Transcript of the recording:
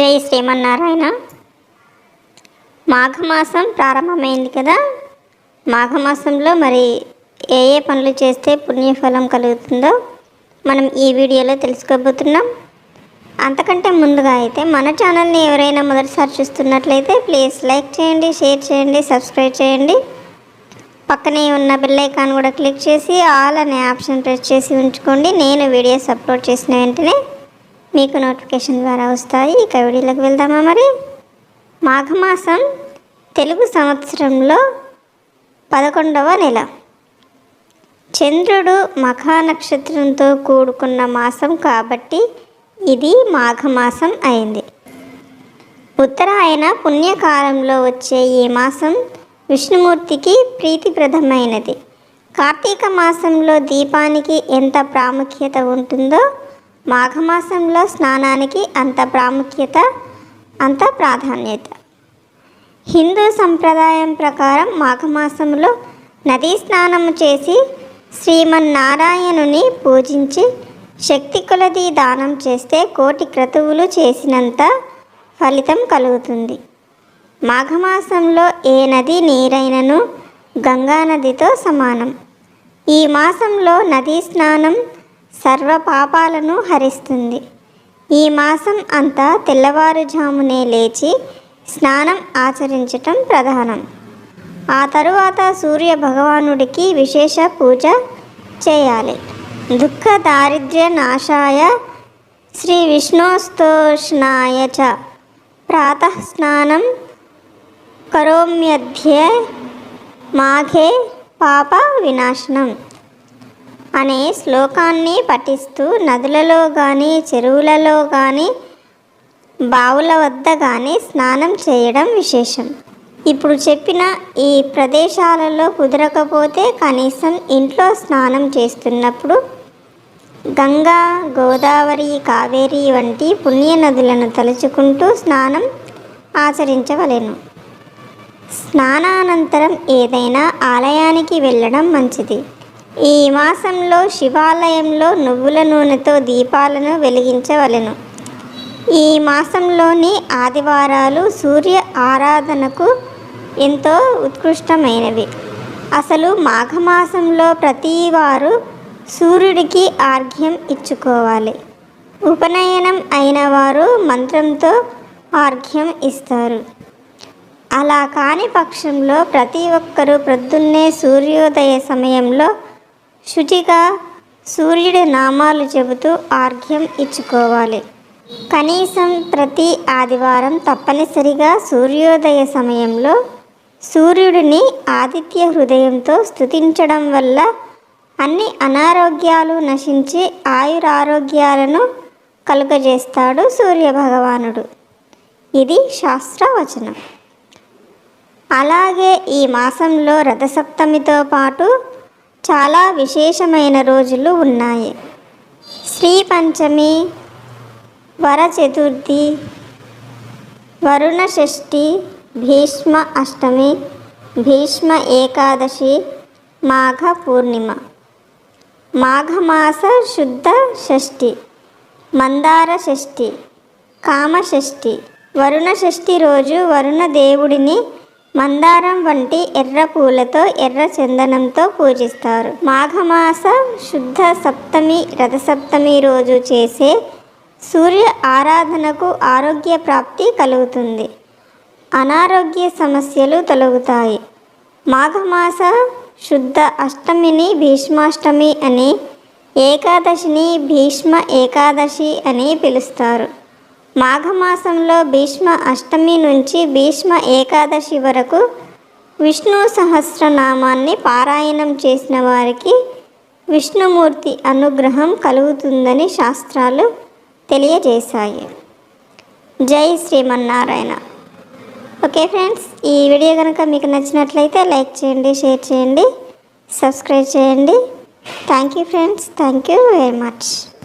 జై శ్రీమన్నారాయణ. మాఘమాసం ప్రారంభమైంది కదా. మాఘమాసంలో మరి ఏ ఏ పనులు చేస్తే పుణ్యఫలం కలుగుతుందో మనం ఈ వీడియోలో తెలుసుకోబోతున్నాం. అంతకంటే ముందుగా అయితే మన ఛానల్ని ఎవరైనా మొదటిసారి చూస్తున్నట్లయితే ప్లీజ్ లైక్ చేయండి షేర్ చేయండి సబ్స్క్రైబ్ చేయండి. పక్కనే ఉన్న బెల్ ఐకాన్ కూడా క్లిక్ చేసి ఆల్ అనే ఆప్షన్ ప్రెస్ చేసి ఉంచుకోండి. నేను వీడియోస్ అప్లోడ్ చేసిన వెంటనే మీకు నోటిఫికేషన్ ద్వారా వస్తాయి. ఇక వీడియోలోకి వెళ్దామా మరి? మాఘమాసం తెలుగు సంవత్సరంలో పదకొండవ నెల. చంద్రుడు మఖా నక్షత్రంతో కూడుకున్న మాసం కాబట్టి ఇది మాఘమాసం అయింది. ఉత్తరాయణ పుణ్యకాలంలో వచ్చే ఈ మాసం విష్ణుమూర్తికి ప్రీతిప్రదమైనది. కార్తీక మాసంలో దీపానికి ఎంత ప్రాముఖ్యత ఉంటుందో మాఘమాసంలో స్నానానికి అంత ప్రాముఖ్యత అంత ప్రాధాన్యత. హిందూ సంప్రదాయం ప్రకారం మాఘమాసంలో నదీ స్నానము చేసి శ్రీమన్నారాయణుని పూజించి శక్తి కొలది దానం చేస్తే కోటి క్రతువులు చేసినంత ఫలితం కలుగుతుంది. మాఘమాసంలో ఏ నది నీరైనను గంగా నదితో సమానం. ఈ మాసంలో నదీ స్నానం సర్వ పాపాలను హరిస్తుంది. ఈ మాసం అంతా తెల్లవారుజామునే లేచి స్నానం ఆచరించటం ప్రధానం. ఆ తరువాత సూర్య భగవానుడికి విశేష పూజ చేయాలి. దుఃఖ దారిద్ర్య నాశాయ శ్రీ విష్ణోస్తోష్ణాయ చ. ప్రాతః స్నానం కరోమ్యధ్యే మాఘే పాప వినాశనం. అనే శ్లోకాన్ని పఠిస్తూ నదులలో కానీ చెరువులలో కానీ బావుల వద్ద కానీ స్నానం చేయడం విశేషం. ఇప్పుడు చెప్పిన ఈ ప్రదేశాలలో కుదరకపోతే కనీసం ఇంట్లో స్నానం చేస్తున్నప్పుడు గంగా గోదావరి కావేరి వంటి పుణ్య నదులను తలుచుకుంటూ స్నానం ఆచరించవలెను. స్నానానంతరం ఏదైనా ఆలయానికి వెళ్ళడం మంచిది. ఈ మాసంలో శివాలయంలో నువ్వుల నూనెతో దీపాలను వెలిగించవలెను. ఈ మాసంలోని ఆదివారాలు సూర్య ఆరాధనకు ఎంతో ఉత్కృష్టమైనవి. అసలు మాఘమాసంలో ప్రతివారు సూర్యుడికి ఆర్ఘ్యం ఇచ్చుకోవాలి. ఉపనయనం అయిన వారు మంత్రంతో ఆర్ఘ్యం ఇస్తారు. అలా కాని పక్షంలో ప్రతి ఒక్కరూ ప్రొద్దున్నే సూర్యోదయ సమయంలో శుచిగా సూర్యుడి నామాలు చెబుతూ ఆర్ఘ్యం ఇచ్చుకోవాలి. కనీసం ప్రతి ఆదివారం తప్పనిసరిగా సూర్యోదయ సమయంలో సూర్యుడిని ఆదిత్య హృదయంతో స్తుతించడం వల్ల అన్ని అనారోగ్యాలు నశించి ఆయురారోగ్యాలను కలుగజేస్తాడు సూర్యభగవానుడు. ఇది శాస్త్రవచనం. అలాగే ఈ మాసంలో రథసప్తమితో పాటు చాలా విశేషమైన రోజులు ఉన్నాయి. శ్రీ పంచమి వర చతుర్థి వరుణ షష్ఠి భీష్మ అష్టమి భీష్మ ఏకాదశి మాఘ పూర్ణిమ. మాఘమాస శుద్ధ షష్ఠి మందార షష్ఠి కామషష్ఠి వరుణ షష్ఠి రోజు వరుణ దేవుడిని మందారం వంటి ఎర్ర పూలతో ఎర్ర చందనంతో పూజిస్తారు. మాఘమాస శుద్ధ సప్తమి రథసప్తమి రోజు చేసే సూర్య ఆరాధనకు ఆరోగ్య ప్రాప్తి కలుగుతుంది. అనారోగ్య సమస్యలు తొలగుతాయి. మాఘమాస శుద్ధ అష్టమిని భీష్మాష్టమి అని ఏకాదశిని భీష్మ ఏకాదశి అని పిలుస్తారు. మాఘమాసంలో భీష్మ అష్టమి నుంచి భీష్మ ఏకాదశి వరకు విష్ణు సహస్రనామాన్ని పారాయణం చేసిన వారికి విష్ణుమూర్తి అనుగ్రహం కలుగుతుందని శాస్త్రాలు తెలియజేశాయి. జై శ్రీమన్నారాయణ. ఓకే ఫ్రెండ్స్ ఈ వీడియో కనుక మీకు నచ్చినట్లయితే లైక్ చేయండి షేర్ చేయండి సబ్స్క్రైబ్ చేయండి. Thank you friends thank you very much.